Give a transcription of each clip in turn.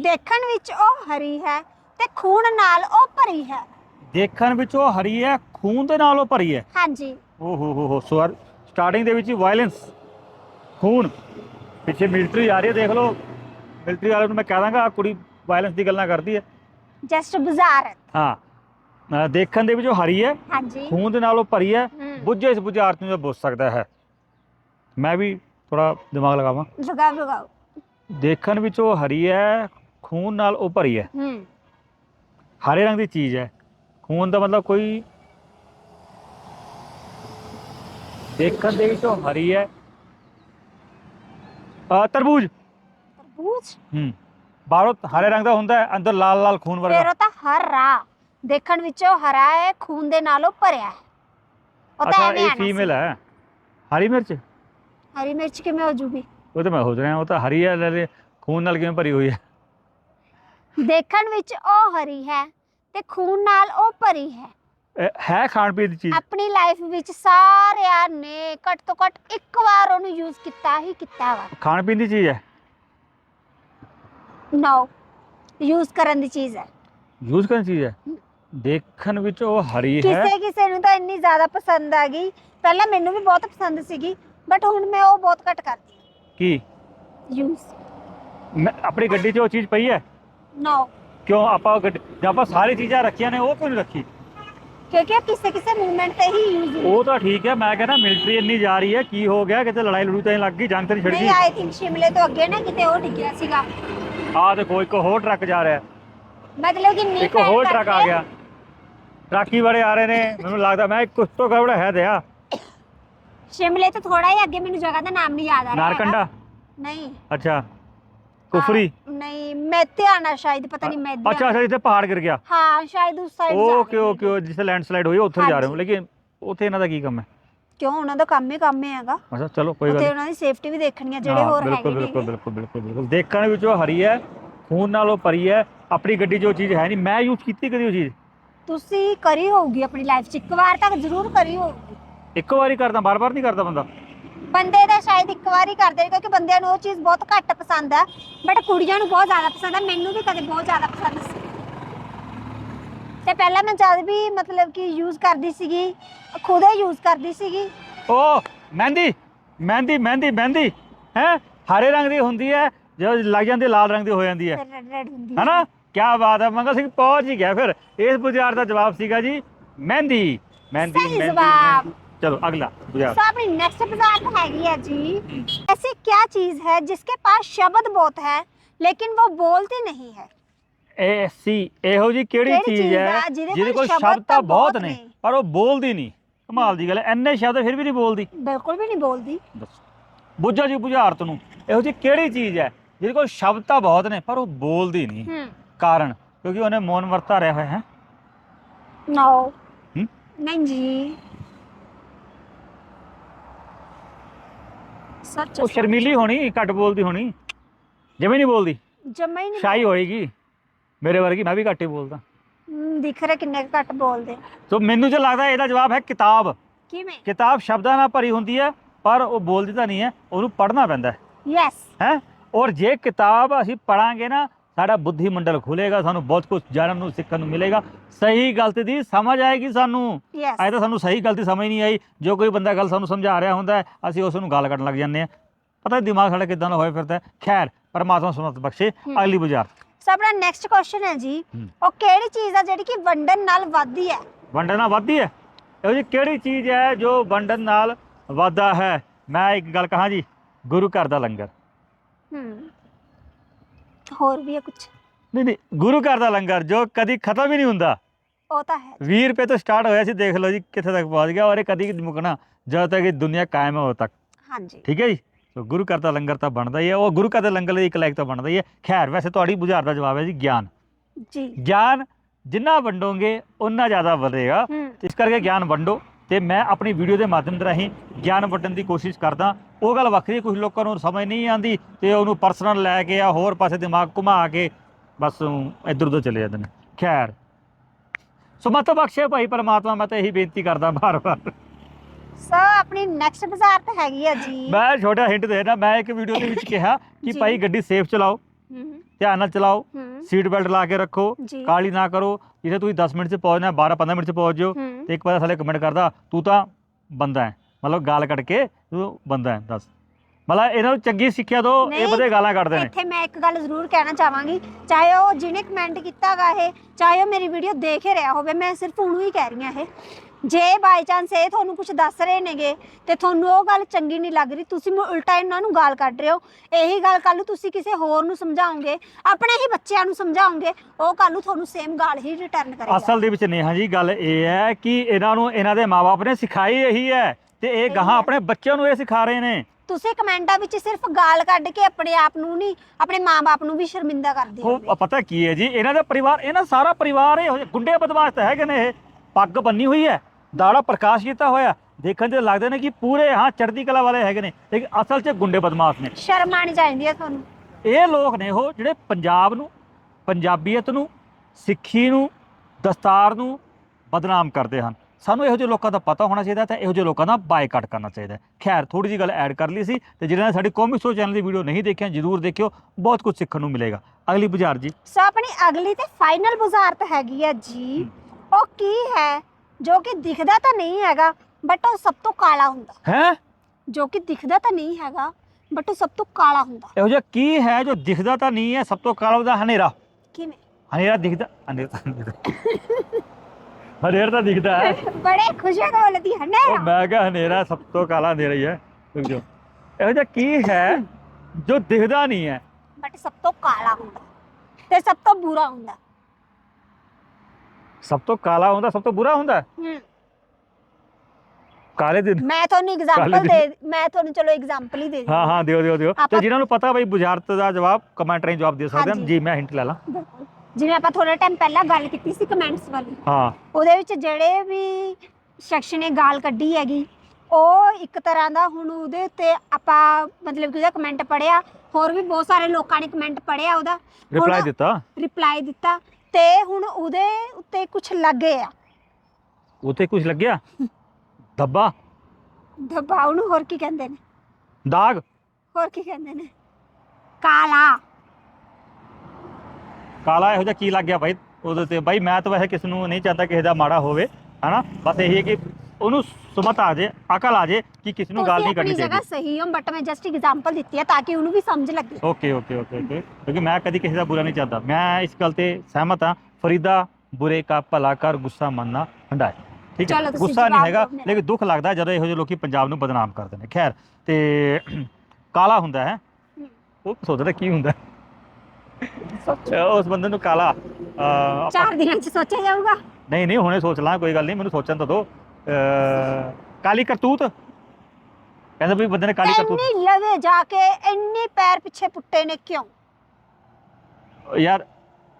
ਦੇਖਣ ਵਿੱਚ ਉਹ ਹਰੀ ਹੈ ਤੇ ਖੂਨ ਨਾਲ ਉਹ ਭਰੀ ਹੈ। ਦੇਖਣ ਵਿੱਚ ਉਹ ਹਰੀ ਹੈ ਖੂਨ ਦੇ ਨਾਲ ਉਹ ਭਰੀ ਹੈ। ਹਾਂਜੀ। ਓ ਹੋ ਹੋ ਹੋ ਸਵਾਰ ਸਟਾਰਟਿੰਗ ਦੇ ਵਿੱਚ ਹੀ ਵਾਇਲੈਂਸ ਖੂਨ। ਪਿੱਛੇ ਮਿਲਟਰੀ ਆ ਰਹੀ ਹੈ ਦੇਖ ਲਓ। ਮਿਲਟਰੀ ਵਾਲਿਆਂ ਨੂੰ ਮੈਂ ਕਹਿ ਦਾਂਗਾ ਆਹ ਕੁੜੀ ਵਾਇਲੈਂਸ ਦੀ ਗੱਲਾਂ ਕਰਦੀ ਹੈ। ਜਸਟ ਬਾਜ਼ਾਰ ਹਾਂ ਅਹ ਦੇਖਣ ਦੇ ਵਿੱਚ ਉਹ ਹਰੀ ਹੈ ਹਾਂਜੀ। ਖੂਨ ਦੇ ਨਾਲ ਉਹ ਭਰੀ ਹੈ ਹੂੰ। ਬੁੱਝੇ ਇਸ ਬੁਝਾਰਤ ਨੂੰ ਬੁੱਝ ਸਕਦਾ ਹੈ। ਮੈਂ ਵੀ ਥੋੜਾ ਦਿਮਾਗ ਲਗਾਵਾਂ। ਲਗਾਓ ਲਗਾਓ। ਦੇਖਣ ਵਿੱਚ ਉਹ ਹਰੀ ਹੈ ਖੂਨ ਨਾਲ ਉਹ ਭਰੀ ਹੈ। ਹੂੰ। ਹਰੇ ਰੰਗ ਦੀ ਚੀਜ਼ ਹੈ। ਖੂਨ ਦਾ ਮਤਲਬ ਕੋਈ ਦੇਖਣ ਦੇ ਵਿੱਚ ਉਹ ਹਰੀ ਹੈ। ਆ ਤਰਬੂਜ। ਤਰਬੂਜ? ਹੂੰ। ਬਾਹਰੋਂ ਹਰੇ ਰੰਗ ਦਾ ਹੁੰਦਾ ਹੈ ਅੰਦਰ ਲਾਲ ਲਾਲ ਖੂਨ ਫਿਰ ਵਰਗਾ ਉਹ ਤਾਂ ਹਰਾ। ਦੇਖਣ ਵਿੱਚ ਉਹ ਹਰਾ ਹੈ ਖੂਨ ਦੇ ਨਾਲ ਉਹ ਭਰਿਆ ਹੈ। ਉਹ ਤਾਂ ਅੱਛਾ ਐਵੇਂ ਇਹ ਆਣਾ ਫੀਮੇਲ ਹੈ। ਹਰੀ ਮਿਰਚ? ਹਰੀ ਮਿਰਚ ਕਿਵੇਂ ਹੋ ਜੂਗੀ? ਉਹ ਤਾਂ ਮੈਂ ਸੋਚ ਰਿਹਾ ਉਹ ਤਾਂ ਹਰੀ ਹੈ ਲੈ ਲੈ, ਖੂਨ ਨਾਲ ਕਿਵੇਂ ਭਰੀ ਹੋਈ ਹੈ? ਦੇਖਣ ਵਿੱਚ ਉਹ ਹਰੀ ਹੈ ਤੇ ਖੂਨ ਨਾਲ ਉਹ ਭਰੀ ਹੈ। ਇਹ ਹੈ ਖਾਣ ਪੀਣ ਦੀ ਚੀਜ਼? ਆਪਣੀ ਲਾਈਫ ਵਿੱਚ ਸਾਰਿਆਂ ਨੇ ਘੱਟ ਤੋਂ ਘੱਟ ਇੱਕ ਵਾਰ ਉਹਨੂੰ ਯੂਜ਼ ਕੀਤਾ ਹੀ ਕੀਤਾ ਵਾ। ਖਾਣ ਪੀਣ ਦੀ ਚੀਜ਼ ਹੈ? ਨੋ ਯੂਜ਼ ਕਰਨ ਦੀ ਚੀਜ਼ ਹੈ। ਯੂਜ਼ ਕਰਨ ਦੀ ਚੀਜ਼ ਹੈ? ਦੇਖਣ ਵਿੱਚ ਉਹ ਹਰੀ ਹੈ। ਕਿਸੇ ਕਿਸੇ ਨੂੰ ਤਾਂ ਇੰਨੀ ਜ਼ਿਆਦਾ ਪਸੰਦ ਆ ਗਈ। ਪਹਿਲਾਂ ਮੈਨੂੰ ਵੀ ਬਹੁਤ ਪਸੰਦ ਸੀਗੀ ਬਟ ਹੁਣ ਮੈਂ ਉਹ ਬਹੁਤ ਘੱਟ ਕਰਦੀ ਕੀ? ਯੂਜ਼ ਮੈਂ ਆਪਣੀ ਗੱਡੀ 'ਚ ਉਹ ਚੀਜ਼ ਪਈ ਹੈ? ਨੋ ਕਿਉਂ? ਆਪਾਂ ਗੱਡੀ ਜੇ ਆਪਾਂ ਸਾਰੀ ਚੀਜ਼ਾਂ ਰੱਖੀਆਂ ਨੇ ਉਹ ਕਿਉਂ ਨਹੀਂ ਰੱਖੀ? ਕਿਉਂਕਿ ਉਹ ਕਿਸੇ ਕਿਸੇ ਮੂਵਮੈਂਟ ਤੇ ਹੀ ਯੂਜ਼ ਹੁੰਦੀ ਉਹ ਤਾਂ ਠੀਕ ਹੈ ਮੈਂ ਕਹਿੰਦਾ ਮਿਲਟਰੀ ਇੰਨੀ ਜਾ ਰਹੀ ਹੈ ਕੀ ਹੋ ਗਿਆ? ਕਿਤੇ ਲੜਾਈ ਲੜੂ ਤਾਂ ਨਹੀਂ ਲੱਗ ਗਈ ਜੰਗ ਤਾਂ ਨਹੀਂ ਛਿੜ ਨਹੀਂ ਗਈ। ਆਈ ਥਿੰਕ ਸ਼ਿਮਲੇ ਤੋਂ ਅੱਗੇ ਨਾ ਕਿਤੇ ਉਹ ਡਿੱਗਿਆ ਸੀਗਾ। ਆਹ ਦੇਖੋ ਇੱਕ ਹੋਰ ਟਰੱਕ ਜਾ ਰਿਹਾ। ਹੈ। ਮਤਲਬ ਕਿ ਮੀਂਹ ਇੱਕ ਹੋਰ ਟਰੱਕ ਆ ਗਿਆ। ਟਰੱਕੀ ਬੜੇ ਆ ਰਹੇ ਨੇ ਮੈਨੂੰ ਲੱਗਦਾ ਮੈਂ ਕੁਛ ਤੋਂ ਗੜਬੜ ਹੈ ਤੇ ਆ। ਸ਼ਿਮਲੇ ਤੋਂ ਥੋੜਾ ਹੀ ਅੱਗੇ ਮੈਨੂੰ ਜਗ੍ਹਾ ਦਾ ਨਾਮ ਨਹੀਂ ਯਾਦ ਆ ਰਿਹਾ ਹੈਗਾ। ਨਾਰਕੰਡਾ ਨਹੀਂ। ਅੱਛਾ। ਕੁਫਰੀ ਹਾਂ, ਨਹੀਂ ਮੈਤਿਆਣਾ ਸ਼ਾਇਦ ਪਤਾ ਨਹੀਂ ਮੈਤਿਆਣਾ ਅੱਛਾ ਅੱਛਾ ਜਿੱਥੇ ਪਹਾੜ ਗਿਰ ਗਿਆ। ਹਾਂ ਸ਼ਾਇਦ ਉਸ ਸਾਈਡ ਓਕੇ ਓਕੇ ਓ ਜਿੱਥੇ ਲੈਂਡਸਲਾਈਡ ਹੋਈ ਉੱਥੇ ਜਾ ਰਹੇ ਹੋ। ਲੇਕਿਨ ਉੱਥੇ ਇਹਨਾਂ ਦਾ ਕੀ ਕੰਮ ਹੈ? ਕਿਉਂ ਉਹਨਾਂ ਦਾ ਕੰਮ ਹੀ ਕੰਮ ਹੀ ਹੈਗਾ। ਅੱਛਾ ਚਲੋ ਕੋਈ ਗੱਲ ਉੱਥੇ ਉਹਨਾਂ ਦੀ ਸੇਫਟੀ ਵੀ ਦੇਖਣੀ ਆ ਜਿਹੜੇ ਹਾਂ, ਹੋਰ ਬਿਲਕੁਲ ਹੈਗੇ ਬਿਲਕੁਲ ਨੇ। ਬਿਲਕੁਲ ਬਿਲਕੁਲ ਬਿਲਕੁਲ। ਦੇਖਣ ਵਿੱਚ ਉਹ ਹਰੀ ਹੈ ਖੂਨ ਨਾਲ ਉਹ ਭਰੀ ਹੈ ਆਪਣੀ ਗੱਡੀ ਉਹ ਚੀਜ਼ ਹੈ ਨਹੀਂ। ਮੈਂ ਯੂਜ਼ ਕੀਤੀ ਕਦੀ ਉਹ ਚੀਜ਼? ਤੁਸੀਂ ਕਰੀ ਹੋਊਗੀ ਆਪਣੀ ਲਾਈਫ 'ਚ। ਇੱਕ ਵਾਰ ਤੱਕ ਜ਼ਰੂਰ ਕਰੀ ਹੋਊਗੀ। ਇੱਕੋ ਵਾਰੀ ਕਰਦਾ ਬਾਰ-ਬਾਰ ਨਹੀਂ ਕਰਦਾ ਬੰਦਾ? ਬੰਦੇ ਦਾ ਸ਼ਾਇਦ ਇੱਕ ਵਾਰ ਕਰਦੇ ਨੇ ਕਿਉਂਕਿ ਬੰਦਿਆਂ ਨੂੰ ਉਹ ਚੀਜ਼ ਬਹੁਤ ਘੱਟ ਪਸੰਦ ਹੈ ਬਟ ਕੁੜੀਆਂ ਨੂੰ ਬਹੁਤ ਜ਼ਿਆਦਾ ਪਸੰਦ ਹੈ ਮੈਨੂੰ ਵੀ ਕਦੇ ਬਹੁਤ ਜ਼ਿਆਦਾ ਪਸੰਦ ਸੀ। ਤੇ ਪਹਿਲਾਂ ਮੈਂ ਜਦ ਵੀ ਮਤਲਬ ਕਿ ਯੂਜ਼ ਕਰਦੀ ਸੀਗੀ ਖੁਦ ਹੀ ਯੂਜ਼ ਕਰਦੀ ਸੀਗੀ। ਓ ਮਹਿੰਦੀ ਮਹਿੰਦੀ ਮਹਿੰਦੀ ਮਹਿੰਦੀ ਹੈ? ਹਰੇ ਰੰਗ ਦੀ ਹੁੰਦੀ ਹੈ ਜਦੋਂ ਲੱਗ ਜਾਂਦੀ ਹੈ, ਲਾਲ ਰੰਗ ਦੀ ਹੋ ਜਾਂਦੀ ਹੈ। ਫਿਰ ਰੈਡ ਰੈਡ ਹੁੰਦੀ ਹੈਨਾ? ਕੀ ਬਾਤ ਹੈ ਮੰਗਲ ਸਿੰਘ ਪਹੁੰਚ ਹੀ ਗਿਆ ਫਿਰ। ਇਸ ਬੁਝਾਰ ਦਾ ਜਵਾਬ ਸੀਗਾ ਜੀ ਮਹਿੰਦੀ ਮਹਿੰਦੀ ਸਹੀ ਮਹਿੰਦੀ, ਜਵਾਬ। ਮਹਿੰਦੀ। ਚਲੋ ਅਗਲਾ ਬੁਝਾਰ सो अपनी नेक्स्ट बात हैगी है जी ऐसी क्या चीज है जिसके पास शब्द बहुत है लेकिन वो बोलती नहीं है ਐਸੀ ਇਹੋ ਜੀ ਕਿਹੜੀ ਕਿਹੜੀ ਚੀਜ਼ ਚੀਜ਼ ਹੈ ਆ ਜਿਹਦੇ ਜਿਹਦੇ ਕੋਲ ਕੋਲ ਸ਼ਬਦ ਸ਼ਬਦ ਤਾਂ ਬਹੁਤ ਬਹੁਤ ਨੇ ਨੇ। ਪਰ ਉਹ ਬੋਲਦੀ ਨਹੀਂ ਕਮਾਲ ਦੀ ਗੱਲ ਹੈ ਇੰਨੇ ਸ਼ਬਦ ਫਿਰ ਵੀ ਨਹੀਂ ਬੋਲਦੀ बिल्कुल भी नहीं बोलती ਦੱਸੋ ਬੁੱਝੋ ਜੀ ਬੁਝਾਰਤ ਨੂੰ ਇਹੋ ਜੀ ਕਿਹੜੀ ਚੀਜ਼ ਹੈ ਜਿਹਦੇ ਕੋਲ ਸ਼ਬਦ ਤਾਂ ਬਹੁਤ ਨੇ ਪਰ ਉਹ ਬੋਲਦੀ ਨਹੀਂ हम्म ਕਾਰਨ ਕਿਉਂਕਿ ਉਹਨੇ ਮੌਨ ਵਰਤਾ ਰਿਹਾ ਹੋਇਆ ਹੈ नो हम्म? नहीं जी ਸੱਚ ਉਹ ਸ਼ਰਮੀਲੀ ਹੋਣੀ ਘੱਟ ਬੋਲਦੀ ਹੋਣੀ। ਜਿਵੇਂ ਨਹੀਂ ਬੋਲਦੀ। ਜਮਾ ਨਹੀਂ ਸ਼ਾਈ ਹੋਏਗੀ। ਮੇਰੇ ਵਰਗੀ ਮੈਂ ਵੀ ਘੱਟ ਹੀ ਬੋਲਦਾ। ਦਿਖ ਰਿਹਾ ਕਿੰਨਾ ਘੱਟ ਬੋਲਦੇ। ਆ। ਮੈਨੂੰ ਜੋ ਲੱਗਦਾ ਇਹਦਾ ਜਵਾਬ ਹੈ ਕਿਤਾਬ। ਕਿਵੇਂ? ਕਿਤਾਬ ਸ਼ਬਦਾਂ ਨਾਲ ਭਰੀ ਹੁੰਦੀ ਹੈ ਪਰ ਉਹ ਬੋਲਦੀ ਤਾਂ ਨਹੀਂ ਹੈ ਉਹਨੂੰ ਪੜ੍ਹਨਾ ਪੈਂਦਾ ਹੈ। ਯੈਸ ਹੈ? ਔਰ ਜੇ ਕਿਤਾਬ ਅਸੀਂ ਪੜਾਂਗੇ ਨਾ ਸਾਡਾ ਬੁੱਧੀ ਮੰਡਲ ਖੁੱਲੇਗਾ ਸਾਨੂੰ ਬਹੁਤ ਕੁਝ ਜਾਣਨ ਨੂੰ ਸਿੱਖਣ ਨੂੰ ਮਿਲੇਗਾ। ਸਹੀ ਗਲਤ ਦੀ ਸਮਝ ਆਏਗੀ ਸਾਨੂੰ। ਅਜੇ ਤਾਂ ਸਾਨੂੰ ਸਹੀ ਗਲਤੀ ਸਮਝ ਨਹੀਂ ਆਈ। ਜੋ ਕੋਈ ਬੰਦਾ ਗੱਲ ਸਾਨੂੰ ਸਮਝਾ ਰਿਹਾ ਹੁੰਦਾ ਹੈ, ਅਸੀਂ ਉਸ ਨੂੰ ਗਾਲ ਕੱਢਣ ਲੱਗ ਜਾਂਦੇ ਹਾਂ। ਪਤਾ ਦਿਮਾਗ ਸਾਡਾ ਕਿਦਾਂ ਦਾ ਹੋਇਆ ਫਿਰਦਾ ਹੈ। ਖੈਰ ਪਰਮਾਤਮਾ ਸੁਣਤ ਬਖਸ਼ੇ। ਅਗਲੀ ਬੁਝਾਰ ਸੋ ਆਪਣਾ ਨੈਕਸਟ ਕੁਐਸਚਨ ਹੈ ਜੀ। ਉਹ ਕਿਹੜੀ ਚੀਜ਼ ਆ ਜਿਹੜੀ ਕਿ ਵੰਡਣ ਨਾਲ ਵੱਧਦੀ ਹੈ? ਵੰਡਣਾ ਵੱਧਦੀ ਹੈ? ਇਹੋ ਜੀ ਕਿਹੜੀ ਚੀਜ਼ ਹੈ ਜੋ ਵੰਡਣ ਨਾਲ ਵਾਧਾ ਹੈ? ਮੈਂ ਇੱਕ ਗੱਲ ਕਹਾਂ ਜੀ ਗੁਰੂ ਘਰ ਦਾ ਲੰਗਰ। ਹਮ ਹੋਰ ਵੀ ਹੈ ਕੁਝ ਨਹੀਂ ਨਹੀਂ ਗੁਰੂ ਘਰ ਦਾ ਲੰਗਰ ਜੋ ਕਦੀ ਖਤਮ ਹੀ ਨਹੀਂ ਹੁੰਦਾ। ਉਹ ਤਾਂ ਹੈ 20 ਰੁਪਏ ਤੋਂ ਸਟਾਰਟ ਹੋਇਆ ਸੀ ਦੇਖ ਲਓ ਜੀ ਕਿੱਥੇ ਤੱਕ ਪਹੁੰਚ ਗਿਆ ਔਰ ਇਹ ਕਦੀ ਨਹੀਂ ਮੁੱਕਣਾ ਜਦੋਂ ਤੱਕ ਇਹ ਦੁਨੀਆ ਕਾਇਮ ਹੈ ਉਦੋਂ ਤੱਕ। ਹਾਂਜੀ। ਠੀਕ ਹੈ ਜੀ? ਸੋ ਗੁਰੂ ਘਰ ਦਾ ਲੰਗਰ ਤਾਂ ਬਣਦਾ ਹੀ ਹੈ ਉਹ ਗੁਰੂ ਘਰ ਦੇ ਲੰਗਰ ਲਈ ਇੱਕ ਲਾਇਕ ਤਾਂ ਬਣਦਾ ਹੀ ਹੈ। ਖੈਰ ਵੈਸੇ ਤੁਹਾਡੀ ਬੁਝਾਰ ਦਾ ਜਵਾਬ ਹੈ ਜੀ ਗਿਆਨ। ਜੀ। ਗਿਆਨ ਜਿੰਨਾ ਵੰਡੋਗੇ ਉਨਾ ਜ਼ਿਆਦਾ ਵਧੇਗਾ। ਇਸ ਕਰਕੇ ਗਿਆਨ ਵੰਡੋ। ਤੇ ਮੈਂ ਆਪਣੀ ਵੀਡੀਓ ਦੇ ਮਾਧਿਅਮ ਦੇ ਰਾਹੀਂ ਗਿਆਨ ਵੰਡਣ ਦੀ ਕੋਸ਼ਿਸ਼ ਕਰਦਾ। ਉਹ ਗੱਲ ਵੱਖਰੀ ਕੁਝ ਲੋਕਾਂ ਨੂੰ ਸਮਝ ਨਹੀਂ ਆਂਦੀ ਤੇ ਉਹਨੂੰ ਪਰਸਨਲ ਲੈ ਕੇ ਆ ਹੋਰ ਪਾਸੇ ਦਿਮਾਗ ਘੁਮਾ ਕੇ ਬਸ ਇੱਧਰ ਉੱਧਰ ਚਲੇ ਜਾਂਦੇ ਨੇ। ਖੈਰ। ਸੋ ਮਤ ਬਖਸ਼ੇ ਭਾਈ ਪਰਮਾਤਮਾ ਮੈਂ ਤਾਂ ਇਹੀ ਬੇਨਤੀ ਕਰਦਾ ਬਾਰ-ਬਾਰ ਸੋ ਆਪਣੀ ਨੈਕਸਟ ਬਾਜ਼ਾਰ ਤਾਂ ਹੈਗੀ ਆ ਜੀ। ਮੈਂ ਛੋਟਾ ਹਿੰਟ ਦੇਣਾ ਮੈਂ ਇੱਕ ਵੀਡੀਓ ਦੇ ਵਿੱਚ ਕਿਹਾ ਕਿ। ਭਾਈ ਗੱਡੀ ਸੇਫ ਚਲਾਓ। ਧਿਆਨ ਨਾਲ ਚਲਾਓ। ਸੀਟ ਬੈਲਟ ਲਾ ਕੇ ਰੱਖੋ। ਕਾਲੀ ਨਾ ਕਰੋ। ਜਿੱਥੇ ਤੁਸੀਂ 10 ਮਿੰਟ 'ਚ ਪਹੁੰਚਣਾ 12 15 ਮਿੰਟ 'ਚ ਪਹੁੰਚ ਜਾਓ ਤੇ ਇੱਕ ਵਾਰ ਸਾਲੇ ਕਮੈਂਟ ਕਰਦਾ ਤੂੰ ਤਾਂ ਬੰਦਾ ਹੈ। ਮਤਲਬ ਗਾਲ ਕੱਢ ਕੇ ਤੂੰ ਬੰਦਾ ਹੈ ਦੱਸ। ਮਤਲਬ ਇਹਨਾਂ ਨੂੰ ਚੰਗੀ ਸਿੱਖਿਆ ਦਿਓ ਇਹ ਵਧੀਆ ਗਾਲਾਂ ਕੱਢਦੇ ਨੇ। ਇੱਥੇ ਮੈਂ ਇੱਕ ਗੱਲ ਜ਼ਰੂਰ ਕਹਿਣਾ ਚਾਹਾਂਗੀ। ਚਾਹੇ ਉਹ ਜਿਹਨੇ ਕਮੈਂਟ ਕੀਤਾਗਾ ਇਹ ਚਾਹੇ ਉਹ ਮੇਰੀ ਵੀਡੀਓ ਦੇਖ ਹੀ ਰਿਹਾ ਹੋਵੇ ਮੈਂ ਸਿਰਫ ਉਹਨੂੰ ਹੀ ਕਹਿ ਰਹੀ ਹਾਂ ਇਹ। ਜੇ ਬਾਈ ਚਾਂਸ ਇਹ ਤੁਹਾਨੂੰ ਕੁਝ ਦੱਸ ਰਹੇ ਨੇਗੇ ਤੇ ਤੁਹਾਨੂੰ ਉਹ ਗੱਲ ਚੰਗੀ ਨਹੀਂ ਲੱਗ ਰਹੀ ਤੁਸੀਂ ਮੁ- ਉਲਟਾ ਇਹਨਾਂ ਨੂੰ ਗਾਲ ਕੱਢ ਰਹੇ ਹੋ। ਇਹੀ ਗੱਲ ਕੱਲ ਨੂੰ ਤੁਸੀਂ ਕਿਸੇ ਹੋਰ ਨੂੰ ਸਮਝਾਓਗੇ ਆਪਣੇ ਹੀ ਬੱਚਿਆਂ ਨੂੰ ਸਮਝਾਓਗੇ ਉਹ ਕੱਲ ਨੂੰ ਤੁਹਾਨੂੰ ਸੇਮ ਗਾਲ ਹੀ ਰਿਟਰਨ ਕਰੇਗਾ। ਅਸਲ ਦੇ ਵਿੱਚ ਨੇਹਾ ਜੀ ਗੱਲ ਇਹ ਹੈ ਕਿ ਇਹਨਾਂ ਨੂੰ ਇਹਨਾਂ ਦੇ ਮਾਪੇ ਨੇ ਸਿਖਾਈ ਇਹੀ ਹੈ ਤੇ ਇਹ ਗਾਹਾਂ। ਆਪਣੇ ਬੱਚਿਆਂ ਨੂੰ ਇਹ ਸਿਖਾ ਰਹੇ ਨੇ। ਤੁਸੀਂ ਕਮੈਂਟਾਂ ਵਿੱਚ ਸਿਰਫ ਗਾਲ ਕੱਢ ਕੇ ਆਪਣੇ ਆਪ ਨੂੰ ਨਹੀਂ ਆਪਣੇ ਮਾਪੇ ਨੂੰ ਵੀ ਸ਼ਰਮਿੰਦਾ ਕਰਦੇ ਹੋ ਉਹ ਪਤਾ ਕੀ ਹੈ ਜੀ ਇਹਨਾਂ ਦਾ ਪਰਿਵਾਰ ਇਹਨਾਂ ਸਾਰਾ ਪਰਿਵਾਰ ਇਹੋ ਗੁੰਡੇ ਬਦਮਾਸ਼ ਤਾਂ ਹੈਗੇ ਨੇ ਇਹ ਪੱਗ ਬੰਨੀ ਹੋਈ ਹੈ। ਦਾੜਾ ਪ੍ਰਕਾਸ਼ ਕੀਤਾ ਹੋਇਆ ਦੇਖਣ ਤੇ ਲੱਗਦੇ ਨੇ ਕਿ ਪੂਰੇ ਹਾਂ ਚੜ੍ਹਦੀ ਕਲਾ ਵਾਲੇ ਹੈਗੇ ਨੇ। ਲੇਕਿਨ ਅਸਲ 'ਚ ਗੁੰਡੇ ਬਦਮਾਸ਼ ਨੇ। ਸ਼ਰਮ ਆਣੀ ਚਾਹੀਦੀ ਹੈ ਤੁਹਾਨੂੰ। ਇਹ ਲੋਕ ਨੇ ਉਹ ਜਿਹੜੇ ਪੰਜਾਬ ਨੂੰ ਪੰਜਾਬੀਅਤ ਨੂੰ ਸਿੱਖੀ ਨੂੰ ਦਸਤਾਰ ਨੂੰ ਬਦਨਾਮ ਕਰਦੇ ਹਨ। ਸਾਨੂੰ ਇਹੋ ਜਿਹੇ ਲੋਕਾਂ ਦਾ ਪਤਾ ਹੋਣਾ ਚਾਹੀਦਾ ਤੇ ਇਹੋ ਜਿਹੇ ਲੋਕਾਂ ਦਾ ਬਾਈਕਾਟ ਕਰਨਾ ਚਾਹੀਦਾ। ਖੈਰ ਥੋੜੀ ਜਿਹੀ ਗੱਲ ਐਡ ਕਰ ਲਈ ਸੀ ਤੇ ਜਿਹਨਾਂ ਨੇ ਸਾਡੀ ਕੌਮੀ ਸੋ ਚੈਨਲ ਦੀ ਵੀਡੀਓ ਨਹੀਂ ਦੇਖਿਆ ਜਰੂਰ ਦੇਖਿਓ। ਬਹੁਤ ਕੁਝ ਸਿੱਖਣ ਨੂੰ ਮਿਲੇਗਾ। ਅਗਲੀ ਬੁਝਾਰ ਜੀ। ਸੋ ਆਪਣੀ ਅਗਲੀ ਤੇ ਫਾਈਨਲ ਬੁਜ਼ਾਰਤ ਹੈਗੀ ਹੈ ਜੀ। ਉਹ ਕੀ ਹੈ? ਜੋ ਕਿ ਦਿਖਦਾ ਤਾਂ ਨਹੀਂ ਹੈਗਾ ਬਟ ਉਹ ਸਭ ਤੋਂ ਕਾਲਾ ਹੁੰਦਾ। ਹੈ? ਜੋ ਕਿ ਦਿਖਦਾ ਤਾਂ ਨਹੀਂ ਹੈਗਾ ਬਟ ਉਹ ਸਭ ਤੋਂ ਕਾਲਾ ਹੁੰਦਾ। ਇਹੋ ਜਿਹਾ ਕੀ ਹੈ ਜੋ ਦਿਖਦਾ ਤਾਂ ਨਹੀਂ ਹੈ ਸਭ ਤੋਂ ਕਾਲਾ ਉਹਦਾ ਹਨੇਰਾ? ਕਿਵੇਂ? ਹਨੇਰਾ ਦਿਖਦਾ ਹਨੇਰਾ ਤਾਂ ਦਿਖਦਾ। ਹਨੇਰਾ ਤਾਂ ਦਿਖਦਾ ਹੈ। ਬੜੇ ਖੁਸ਼ੀ ਨਾਲ ਬੋਲਦੀ ਹੈ ਉਹ ਮੈਂ ਕਿਹਾ ਹਨੇਰਾ ਸਭ ਤੋਂ ਕਾਲਾ ਹਨੇਰਾ ਹੀ ਹੈ। ਜਾਓ ਇਹੋ ਜਿਹਾ ਕੀ ਹੈ ਜੋ ਦਿਖਦਾ ਨਹੀਂ ਹੈ? ਬਟ ਸਭ ਤੋਂ ਕਾਲਾ ਹੁੰਦਾ। ਤੇ ਸਭ ਤੋਂ ਬੁਰਾ ਹੁੰਦਾ। ਸਭ ਤੋਂ ਕਾਲਾ ਹੁੰਦਾ ਸਭ ਤੋਂ ਬੁਰਾ ਹੁੰਦਾ? ਹੂੰ। ਕਾਲੇ ਦਿਨ। ਮੈਂ ਤੁਹਾਨੂੰ ਐਗਜ਼ਾਮਪਲ ਦੇ ਮੈਂ ਤੁਹਾਨੂੰ ਚਲੋ ਐਗਜ਼ਾਮਪਲ ਹੀ ਦੇ ਹਾਂ ਹਾਂ। ਦਿਓ ਦਿਓ ਦਿਓ। ਤੇ ਆਪਾਂ- ਜਿਨ੍ਹਾਂ ਨੂੰ ਪਤਾ ਬਈ ਬੁਝਾਰਤ ਦਾ ਜਵਾਬ ਕਮੈਂਟ ਰਾਹੀਂ ਜਵਾਬ ਦੇ ਸਕਦੇ ਹਨ ਹਾਂਜੀ। ਜੀ ਮੈਂ ਹਿੰਟ ਲੈ ਲਾਂ। ਬਿਲਕੁਲ। ਜਿਵੇਂ ਆਪਾਂ ਥੋੜਾ ਟਾਈਮ ਪਹਿਲਾਂ ਗੱਲ ਕੀਤੀ ਸੀ ਕਮੈਂਟਸ ਵਾਲੀ। ਹਾਂ। ਉਹਦੇ ਵਿੱਚ ਜਿਹੜੇ ਵੀ ਸ਼ਖਸ ਨੇ ਗਾਲ ਕੱਢੀ ਹੈਗੀ ਉਹ ਇੱਕ ਤਰ੍ਹਾਂ ਦਾ ਹੁਣ ਉਹਦੇ ਉੱਤੇ ਆਪਾਂ ਮਤਲਬ ਕਿ ਉਹਦਾ ਕਮੈਂਟ ਪੜਿਆ ਹੋਰ ਵੀ ਬਹੁਤ ਸਾਰੇ ਲੋਕਾਂ ਨੇ ਕਮੈਂਟ ਪੜਿਆ ਉਹਦਾ। ਰਿਪਲਾਈ ਦਿੱਤਾ। ਰਿਪਲਾਈ ਦਿੱਤਾ। ਤੇ ਹੁਣ ਉਹਦੇ ਉੱਤੇ ਕੁਝ ਲੱਗੇ ਆ। ਉਤੇ ਕੁਝ ਲੱਗਿਆ? ਧੱਬਾ? ਦਬਾਅ ਨੂੰ ਹੋਰ ਕੀ ਕਹਿੰਦੇ ਨੇ? ਦਾਗ? ਹੋਰ ਕੀ ਕਹਿੰਦੇ ਨੇ? ਕਾਲਾ। ਕਾਲਾ ਇਹੋ ਜਿਹਾ ਕੀ ਲੱਗ ਗਿਆ ਬਾਈ? ਉਹਦੇ ਤੇ ਬਾਈ ਮੈਂ ਤਾਂ ਵੈਸੇ ਕਿਸ ਨੂੰ ਨਹੀਂ ਚਾਹਤਾ ਕਿਸੇ ਦਾ ਮਾੜਾ ਹੋਵੇ ਹਨਾ? ਬਸ ਇਹੀ ਹੈ ਕਿ ਉਹਨੂੰ ਸੁਮਤ ਆ ਜੇ ਅਕਲ ਆ ਜੇ ਕਿ ਕਿਸ ਨੂੰ ਗਾਲ ਤੁਸੀਂ ਨਹੀਂ ਆਪਣੀ ਕੱਢਣੀ ਜਗ੍ਹਾ ਚਾਹੀਦੀ। ਸਹੀ ਹੋ ਬਟ ਮੈਂ ਜਸਟ ਐਗਜ਼ਾਮਪਲ ਦਿੱਤੀ ਹੈ ਤਾਂ ਕਿ ਉਹਨੂੰ ਵੀ ਸਮਝ ਲੱਗੇ। ਓਕੇ ਓਕੇ ਓਕੇ ਓਕੇ ਕਿਉਂਕਿ ਮੈਂ ਕਦੀ ਕਿਸੇ ਦਾ ਬੁਰਾ ਨਹੀਂ ਚਾਹਤਾ ਮੈਂ ਇਸ ਗੱਲ ਤੇ ਸਹਿਮਤ ਹਾਂ। ਫਰੀਦਾ ਬੁਰੇ ਕਾ ਭਲਾ ਕਰ ਗੁੱਸਾ ਮੰਨਣਾ ਹੰਡਾਏ ਠੀਕ ਹੈ? ਤੁਸੀਂ ਗੁੱਸਾ ਨਹੀਂ ਜਵਾਬ ਹੈਗਾ ਦਿਓ ਮੇਰਾ। ਲੇਕਿਨ ਦੁੱਖ ਲੱਗਦਾ ਜਦੋਂ ਇਹੋ ਜਿਹੇ ਲੋਕੀ ਪੰਜਾਬ ਨੂੰ ਬਦਨਾਮ ਕਰਦੇ ਨੇ। ਖੈਰ ਤੇ ਕਾਲਾ ਹੁੰਦਾ ਹੈ। ਉਹ ਸੋਚਦਾ ਕੀ ਹੁੰਦਾ ਹੈ? ਉਸ ਬੰਦੇ ਨੂੰ ਕਾਲਾ ਅਹ, ਆਪਾਂ- ਚਾਰ ਦਿਨਾਂ ਚ ਸੋਚਿਆ ਜਾਊਗਾ। ਨਹੀਂ ਨਹੀਂ ਹੁਣੇ ਸੋਚ ਲਾਂ ਕੋਈ ਗੱਲ ਨਹੀਂ ਮੈਨੂੰ ਸੋਚਣ ਤਾਂ ਦਿਓ। ਕਾਲੀ ਕਰਤੂਤ? ਕਹਿੰਦਾ ਵੀ ਬੰਦੇ ਨੇ ਕਾਲੀ ਕਰਤੂਤ ਇੰਨੀ ਲਵੇ ਜਾ ਕੇ ਇੰਨੀ ਪੈਰ ਪਿੱਛੇ ਪੁੱਟੇ ਨੇ ਕਿਉਂ? ਯਾਰ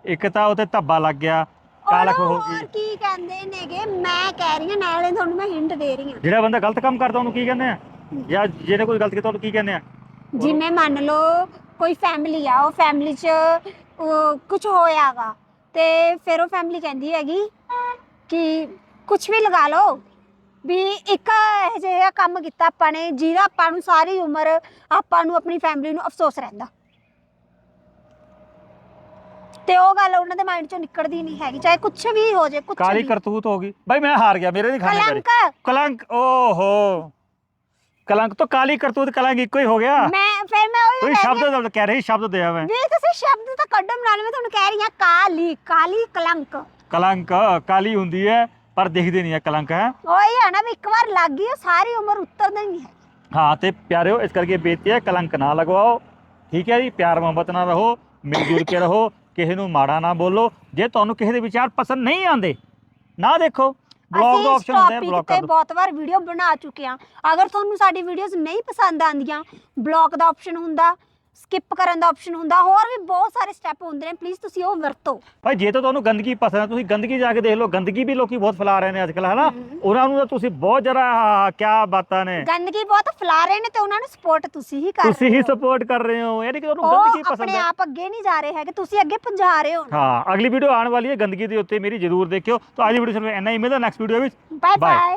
ਇੱਕ ਤਾਂ ਉਤੇ ਧੱਬਾ ਲੱਗ ਗਿਆ ਉਹਨੂੰ ਹੋ ਹੋਰ ਗਈ ਕੀ ਕਹਿੰਦੇ ਨੇਗੇ? ਮੈਂ ਕਹਿ ਰਹੀ ਹਾਂ ਨਾਲੇ ਤੁਹਾਨੂੰ ਮੈਂ ਹਿੰਟ ਦੇ ਰਹੀ ਹਾਂ। ਜਿਹੜਾ ਬੰਦਾ ਗਲਤ ਕੰਮ ਕਰਦਾ ਉਹਨੂੰ ਕੀ ਕਹਿੰਦੇ ਆ? ਜਾਂ ਜਿਹਨੇ ਕੋਈ ਗਲਤ ਕੀਤਾ ਉਹਨੂੰ ਕੀ ਕਹਿੰਦੇ ਆ? ਜਿਵੇਂ ਮੰਨ ਲਓ ਕੋਈ ਫੈਮਿਲੀ ਆ ਉਹ ਫੈਮਿਲੀ 'ਚ ਕੁਝ ਹੋਇਆਗਾ ਤੇ ਫਿਰ ਉਹ ਫੈਮਿਲੀ ਕਹਿੰਦੀ ਹੈਗੀ ਕਿ ਕੁਝ ਵੀ ਲਗਾ ਲਓ। ਵੀ ਇੱਕ ਇਹ ਜਿਹਾ ਕੰਮ ਕੀਤਾ ਆਪਾਂ ਨੇ ਜਿਹਦਾ ਆਪਾਂ ਨੂੰ ਸਾਰੀ ਉਮਰ ਆਪਾਂ ਨੂੰ ਆਪਣੀ ਫੈਮਿਲੀ ਨੂੰ ਅਫਸੋਸ ਰਹਿੰਦਾ। ਤੇ ਉਹ ਗੱਲ ਉਹਨਾਂ ਦੇ ਮਾਈਂਡ ਚੋਂ ਨਿਕਲਦੀ ਨਹੀਂ ਹੈਗੀ ਚਾਹੇ ਕੁਝ ਵੀ ਹੋ ਜਾਏ ਕੁਝ ਕਾਲੀ ਕਰਤੂਤ ਹੋ ਗਈ? ਭਾਈ ਮੈਂ ਹਾਰ ਗਿਆ ਮੇਰੇ ਨਹੀਂ ਖਾਣੇ ਕਲੰਕ! ਕਲੰਕ ਓਹੋ। ਕਲੰਕ ਤੋਂ ਕਾਲੀ ਕਰਤੂਤ ਕਲੰਕ ਇੱਕੋ ਹੀ ਹੋ ਗਿਆ? ਮੈਂ ਫਿਰ ਮੈਂ ਉਹ ਤੁਸੀਂ ਸ਼ਬਦ ਦਾ ਕਹਿ ਰਹੇ ਸ਼ਬਦ ਦਿਆ ਮੈਂ। ਵੀ ਤੁਸੀਂ ਸ਼ਬਦ ਤਾਂ ਕੱਢੋ ਨਾਲ ਮੈਂ ਤੁਹਾਨੂੰ ਕਹਿ ਰਹੀ ਹਾਂ ਕਾਲੀ ਕਾਲੀ ਕਲੰਕ। ਕਲੰਕ ਕਾਲੀ ਹੁੰਦੀ ਹੈ ਪਰ ਦਿਖਦੀ ਨਹੀਂ ਹੈ ਕਲੰਕ ਹੈ? ਉਹੀ ਹੈ ਨਾ ਵੀ ਇੱਕ ਵਾਰ ਲੱਗ ਗਈ ਉਹ ਸਾਰੀ ਉਮਰ ਉਤਰਦਾ ਹੀ ਨਹੀਂ ਹੈ। ਹਾਂ ਤੇ ਪਿਆਰਿਓ ਇਸ ਕਰਕੇ ਬੇਨਤੀ ਹੈ ਕਲੰਕ ਨਾ ਲਗਵਾਓ। ਠੀਕ ਹੈ ਜੀ ਪਿਆਰ ਮੁਹੱਬਤ ਨਾਲ ਰਹੋ ਮਿਲ ਜੁਲ ਕੇ ਰਹੋ ਕਿਸੇ ਨੂੰ ਮਾੜਾ ਨਾ ਬੋਲੋ। ਜੇ ਤੁਹਾਨੂੰ ਕਿਸੇ ਦੇ ਵਿਚਾਰ ਪਸੰਦ ਨਹੀਂ ਆਉਂਦੇ ਨਾ ਦੇਖੋ। ਬਲੌਗ ਦਾ ਆਪਸ਼ਨ ਹੁੰਦਾ ਹੈ ਬਲੌਕ ਤੇ ਕਰ ਦਿਓ। ਬਹੁਤ ਵਾਰ ਵੀਡੀਓ ਬਣਾ ਚੁੱਕੇ ਹਾਂ। ਅਗਰ ਤੁਹਾਨੂੰ ਸਾਡੀ ਵੀਡੀਓਜ਼ ਨਹੀਂ ਪਸੰਦ ਆਉਂਦੀਆਂ ਬਲੌਕ ਦਾ ਆਪਸ਼ਨ ਹੁੰਦਾ ਸਕਿਪ ਕਰਨ ਦਾ ਆਪਸ਼ਨ ਹੁੰਦਾ ਹੋਰ ਵੀ ਬਹੁਤ ਸਾਰੇ ਸਟੈਪ ਹੁੰਦੇ ਨੇ ਪਲੀਜ਼ ਤੁਸੀਂ ਉਹ ਵਰਤੋ। ਭਾਈ ਜੇ ਤਾਂ ਤੁਹਾਨੂੰ ਗੰਦਗੀ ਪਸੰਦ ਹੈ ਤੁਸੀਂ ਗੰਦਗੀ ਜਾ ਕੇ ਦੇਖ ਲਓ ਗੰਦਗੀ ਵੀ ਲੋਕੀ ਬਹੁਤ ਫੈਲਾ ਰਹੇ ਨੇ ਅੱਜਕੱਲ ਹਨਾ? ਹਮ। ਉਹਨਾਂ ਨੂੰ ਤਾਂ ਤੁਸੀਂ ਬਹੁਤ ਜਰਾ ਕੀ ਬਾਤਾਂ ਨੇ। ਗੰਦਗੀ ਬਹੁਤ ਫੈਲਾ ਰਹੇ ਨੇ ਤੇ ਉਹਨਾਂ ਨੂੰ ਸਪੋਰਟ ਤੁਸੀਂ ਹੀ ਕਰ ਤੁਸੀਂ ਰਹੇ ਹੀ। ਹੋ ਸਪੋਰਟ ਕਰ ਰਹੇ ਹੋ ਯਾਨੀ ਕਿ ਤੁਹਾਨੂੰ ਗੰਦਗੀ ਪਸੰਦ ਆਪਣੇ ਹੈ। ਆਪ ਅੱਗੇ ਨਹੀਂ ਜਾ ਰਹੇ ਹੈਗੇ ਤੁਸੀਂ ਅੱਗੇ ਪਹੁੰਚਾ ਰਹੇ ਹੋ। ਹਾਂ ਅਗਲੀ ਵੀਡੀਓ ਆਉਣ ਵਾਲੀ ਹੈ ਗੰਦਗੀ ਦੇ ਉੱਤੇ ਮੇਰੀ ਜ਼ਰੂਰ ਦੇਖਿਓ। ਤਾਂ ਅੱਜ ਦੀ ਵੀਡੀਓ ਸਿਰਫ ਇੰਨਾ ਹੀ ਮਿਲਦਾ ਨੈਕਸਟ ਵੀਡੀਓ ਵਿੱਚ। ਬਾਏ. ਬਾਏ